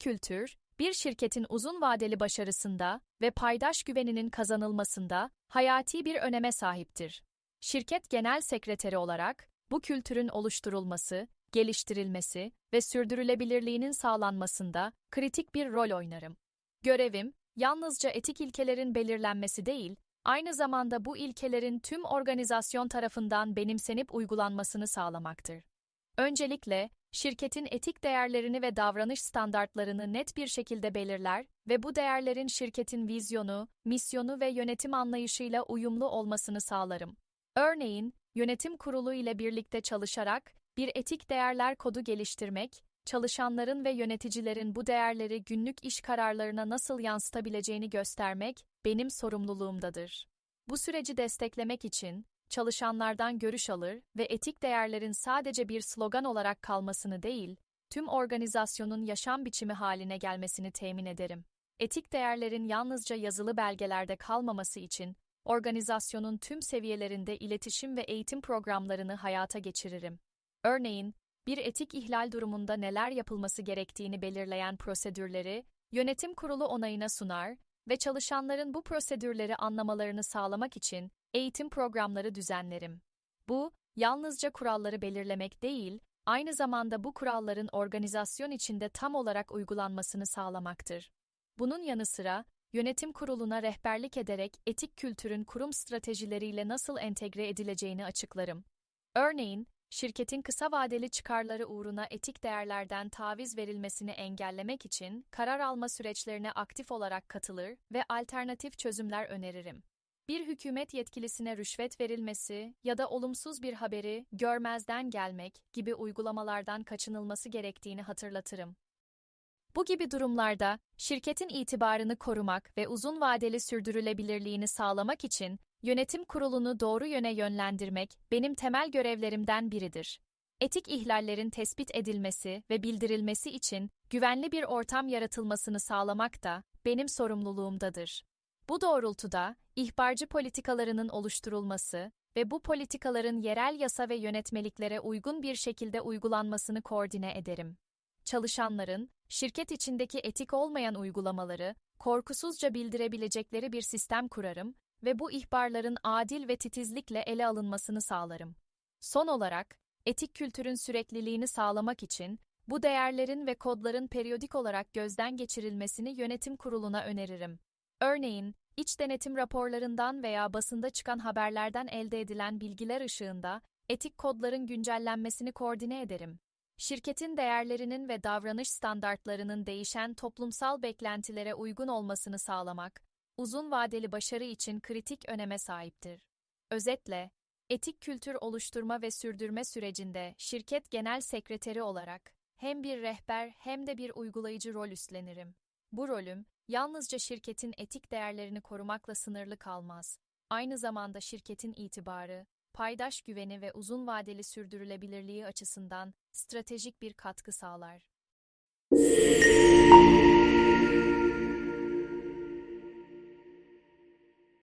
kültür, bir şirketin uzun vadeli başarısında ve paydaş güveninin kazanılmasında hayati bir öneme sahiptir. Şirket genel sekreteri olarak bu kültürün oluşturulması, geliştirilmesi ve sürdürülebilirliğinin sağlanmasında kritik bir rol oynarım. Görevim, yalnızca etik ilkelerin belirlenmesi değil, aynı zamanda bu ilkelerin tüm organizasyon tarafından benimsenip uygulanmasını sağlamaktır. Öncelikle, şirketin etik değerlerini ve davranış standartlarını net bir şekilde belirler ve bu değerlerin şirketin vizyonu, misyonu ve yönetim anlayışıyla uyumlu olmasını sağlarım. Örneğin, yönetim kurulu ile birlikte çalışarak bir etik değerler kodu geliştirmek, çalışanların ve yöneticilerin bu değerleri günlük iş kararlarına nasıl yansıtabileceğini göstermek benim sorumluluğumdadır. Bu süreci desteklemek için çalışanlardan görüş alır ve etik değerlerin sadece bir slogan olarak kalmasını değil, tüm organizasyonun yaşam biçimi haline gelmesini temin ederim. Etik değerlerin yalnızca yazılı belgelerde kalmaması için organizasyonun tüm seviyelerinde iletişim ve eğitim programlarını hayata geçiririm. Örneğin, bir etik ihlal durumunda neler yapılması gerektiğini belirleyen prosedürleri yönetim kurulu onayına sunar ve çalışanların bu prosedürleri anlamalarını sağlamak için eğitim programları düzenlerim. Bu, yalnızca kuralları belirlemek değil, aynı zamanda bu kuralların organizasyon içinde tam olarak uygulanmasını sağlamaktır. Bunun yanı sıra, yönetim kuruluna rehberlik ederek etik kültürün kurum stratejileriyle nasıl entegre edileceğini açıklarım. Örneğin, şirketin kısa vadeli çıkarları uğruna etik değerlerden taviz verilmesini engellemek için karar alma süreçlerine aktif olarak katılır ve alternatif çözümler öneririm. Bir hükümet yetkilisine rüşvet verilmesi ya da olumsuz bir haberi görmezden gelmek gibi uygulamalardan kaçınılması gerektiğini hatırlatırım. Bu gibi durumlarda şirketin itibarını korumak ve uzun vadeli sürdürülebilirliğini sağlamak için yönetim kurulunu doğru yöne yönlendirmek benim temel görevlerimden biridir. Etik ihlallerin tespit edilmesi ve bildirilmesi için güvenli bir ortam yaratılmasını sağlamak da benim sorumluluğumdadır. Bu doğrultuda ihbarcı politikalarının oluşturulması ve bu politikaların yerel yasa ve yönetmeliklere uygun bir şekilde uygulanmasını koordine ederim. Çalışanların, şirket içindeki etik olmayan uygulamaları korkusuzca bildirebilecekleri bir sistem kurarım ve bu ihbarların adil ve titizlikle ele alınmasını sağlarım. Son olarak, etik kültürün sürekliliğini sağlamak için bu değerlerin ve kodların periyodik olarak gözden geçirilmesini yönetim kuruluna öneririm. Örneğin, iç denetim raporlarından veya basında çıkan haberlerden elde edilen bilgiler ışığında etik kodların güncellenmesini koordine ederim. Şirketin değerlerinin ve davranış standartlarının değişen toplumsal beklentilere uygun olmasını sağlamak, uzun vadeli başarı için kritik öneme sahiptir. Özetle, etik kültür oluşturma ve sürdürme sürecinde şirket genel sekreteri olarak hem bir rehber hem de bir uygulayıcı rol üstlenirim. Bu rolüm, yalnızca şirketin etik değerlerini korumakla sınırlı kalmaz. Aynı zamanda şirketin itibarı, paydaş güveni ve uzun vadeli sürdürülebilirliği açısından stratejik bir katkı sağlar.